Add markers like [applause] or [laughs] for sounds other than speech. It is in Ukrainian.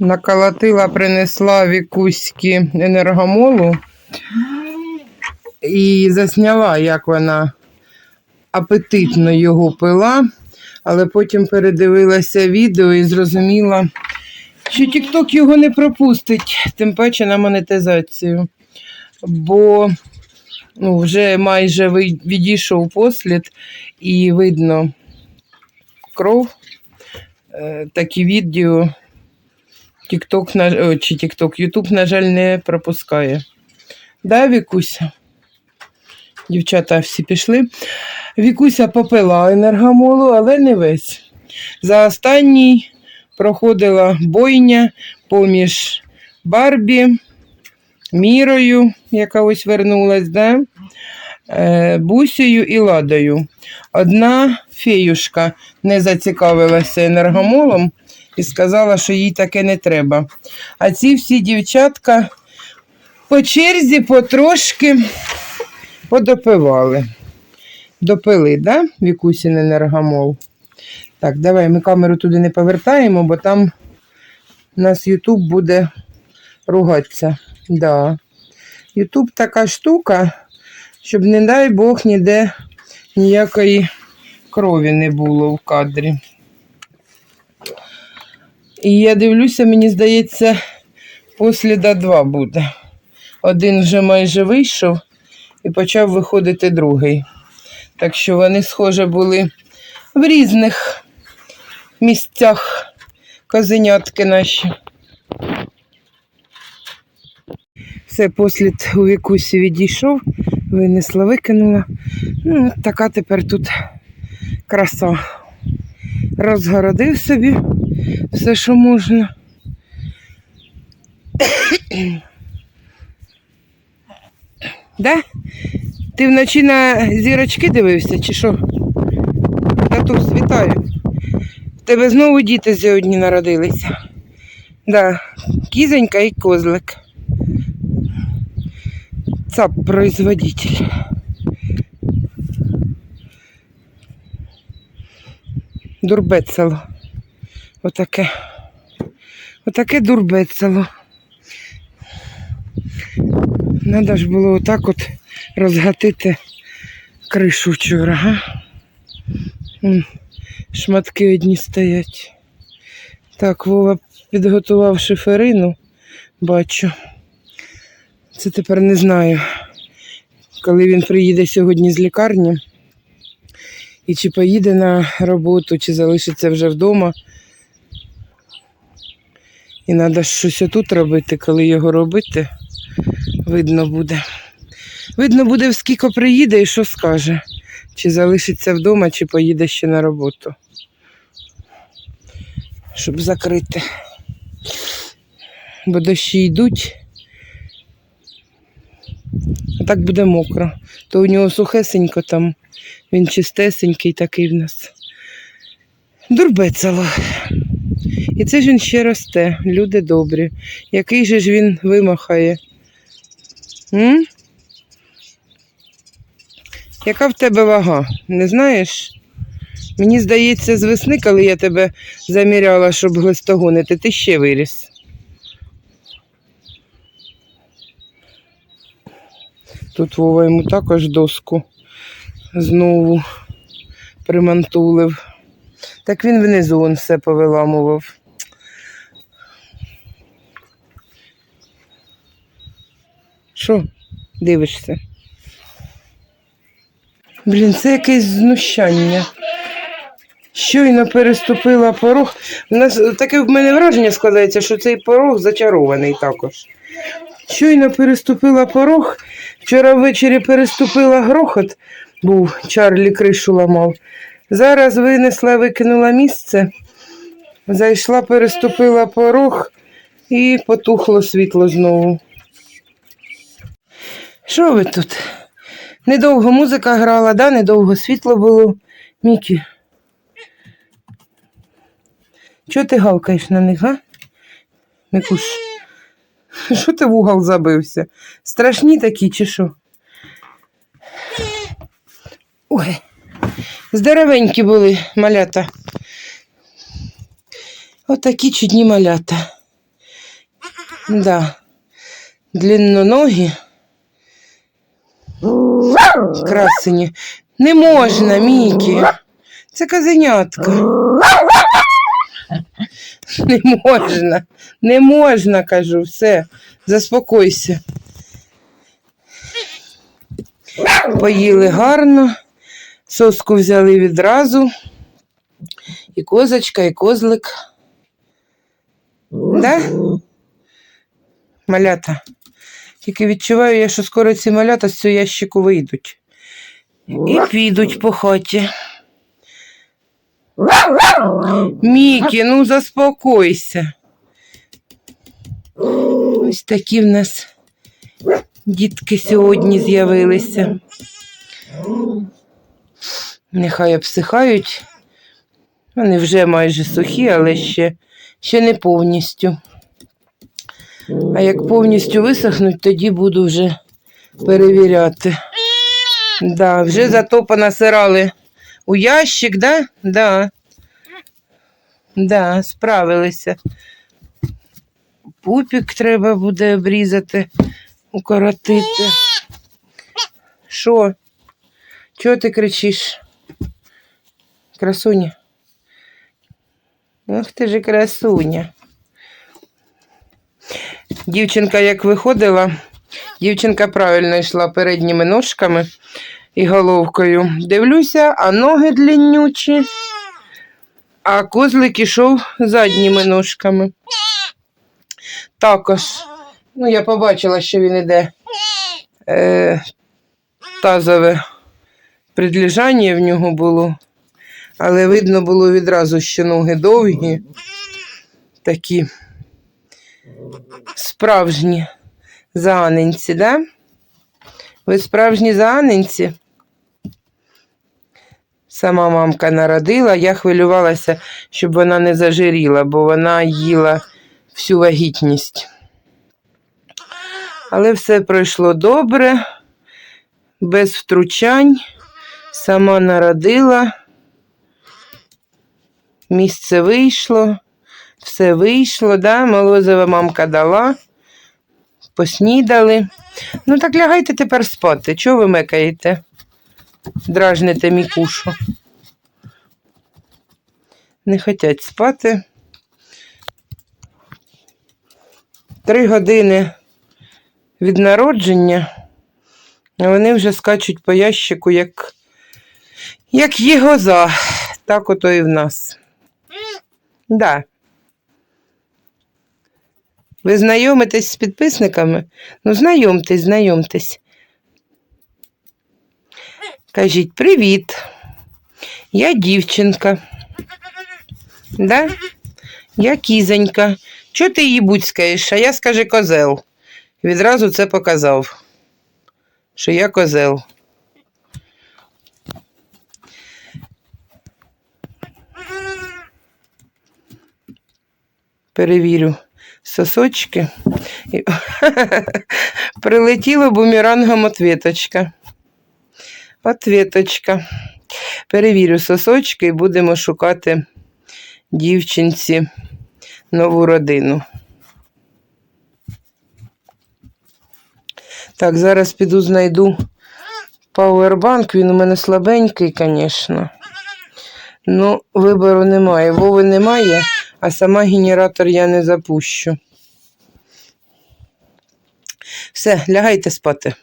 Наколотила, принесла вікуськи енергомолу і засняла, як вона апетитно його пила, але потім передивилася відео і зрозуміла, що TikTok його не пропустить, тим паче на монетизацію. Бо ну, вже майже відійшов послід і видно кров. Е, Такі відео О, чи TikTok, YouTube, на жаль, не пропускає. Да, Вікуся? Дівчата всі пішли. Вікуся попила енергомолу, але не весь. За останній проходила бойня поміж Барбі, Мірою, яка ось вернулась, да? е, Бусею і Ладою. Одна феюшка не зацікавилася енергомолом і сказала, що їй таке не треба. А ці всі дівчатка по черзі потрошки подопивали. Допили, да, Вікусін енергомол? Так, давай ми камеру туди не повертаємо, бо там нас Ютуб буде ругатися. Да. Ютуб така штука, щоб, не дай Бог, ніде ніякої крові не було в кадрі. І я дивлюся, мені здається, посліда два буде. Один вже майже вийшов і почав виходити другий. Так що вони, схоже, були в різних місцях козенятки наші. Все, послід у вікусі відійшов, винесла, викинула. Ну, от така тепер тут краса. Розгородив собі все, що можна. Да? Ти вночі на зірочки дивився, чи що? Татусь, вітаю. В тебе знову діти сьогодні народилися. Да, кізонька і козлик. ЦАП производитель. Дурбецело. Отаке. Отаке дурбецело. Надо ж було отак от розгатити кришу вчора, га? Шматки одні стоять. Так, Вова підготував шиферину, бачу. Це тепер не знаю, коли він приїде сьогодні з лікарні. І чи поїде на роботу, чи залишиться вже вдома. І треба щось отут робити, коли його робити, видно буде. Видно буде, скільки приїде і що скаже. Чи залишиться вдома, чи поїде ще на роботу. Щоб закрити. Бо дощі йдуть. А так буде мокро. То у нього сухесенько там, він чистесенький такий в нас. Дурбецело. І це ж він ще росте, люди добрі. Який же ж він вимахає? М? Яка в тебе вага? Не знаєш? Мені здається, з весни, коли я тебе заміряла, щоб глистогонити, ти ще виріс. Тут Вова йому також доску знову примантулив. Так він внизу он все повиламував. Що дивишся? Блін, це якесь знущання. Щойно переступила порог. У нас таке в мене враження складається, що цей порог зачарований також. Щойно переступила порог. Вчора ввечері переступила грохот, був Чарлі кришу ламав. Зараз винесла, викинула місце, зайшла, переступила порог і потухло світло знову. Що ви тут? Недовго музика грала, да? недовго світло було. Мікі. Чого ти гавкаєш на них, га? Микуш. Що ти в угол забився? Страшні такі чи що? Ой, здоровенькі були малята. Отакі чудні малята. Да. Длинноногі. Красені. Не можна, Мікі. Це казенятка. Не можна. Не можна, кажу, все. Заспокойся. Поїли гарно. Соску взяли відразу. І козочка, і козлик. Да? Малята. Тільки відчуваю я, що скоро ці малята з цього ящику вийдуть. І підуть по хаті. Мікі, ну заспокойся. Ось такі в нас дітки сьогодні з'явилися. Нехай обсихають. Вони вже майже сухі, але ще, ще не повністю. А як повністю висохнуть, тоді буду вже перевіряти. Да, вже зато понасирали у ящик, да? Да. Да, справилися. Пупік треба буде обрізати, укоротити. Що? Чого ти кричиш? Красуня? Ах ти ж красуня. Дівчинка як виходила, дівчинка правильно йшла передніми ножками і головкою. Дивлюся, а ноги длиннючі, а козлик ішов задніми ножками. Також, ну, я побачила, що він іде е, тазове придлежання в нього було, але видно було відразу, що ноги довгі, такі справжні зааненці, да? Ви справжні зааненці? Сама мамка народила, я хвилювалася, щоб вона не зажиріла, бо вона їла всю вагітність. Але все пройшло добре, без втручань, сама народила, місце вийшло, все вийшло, да? молозива мамка дала, поснідали. Ну так лягайте тепер спати. Чого ви мекаєте? Дражните мікушу. Не хочуть спати. Три години від народження, а вони вже скачуть по ящику, як, як єгоза. Так ото і в нас. Да. Ви знайомитесь з підписниками? Ну, знайомтесь, знайомтесь. Кажіть привіт. Я дівчинка. Да? Я кізонька. Чого ти її буцькаєш? А я скажи козел. Відразу це показав, що я козел. Перевірю сосочки. [laughs] Прилетіло бумерангом ответочка. Ответочка. Перевірю сосочки і будемо шукати дівчинці нову родину. Так, зараз піду знайду пауербанк. Він у мене слабенький, звісно. Ну, вибору немає. Вови немає, а сама генератор я не запущу. Все, лягайте спати.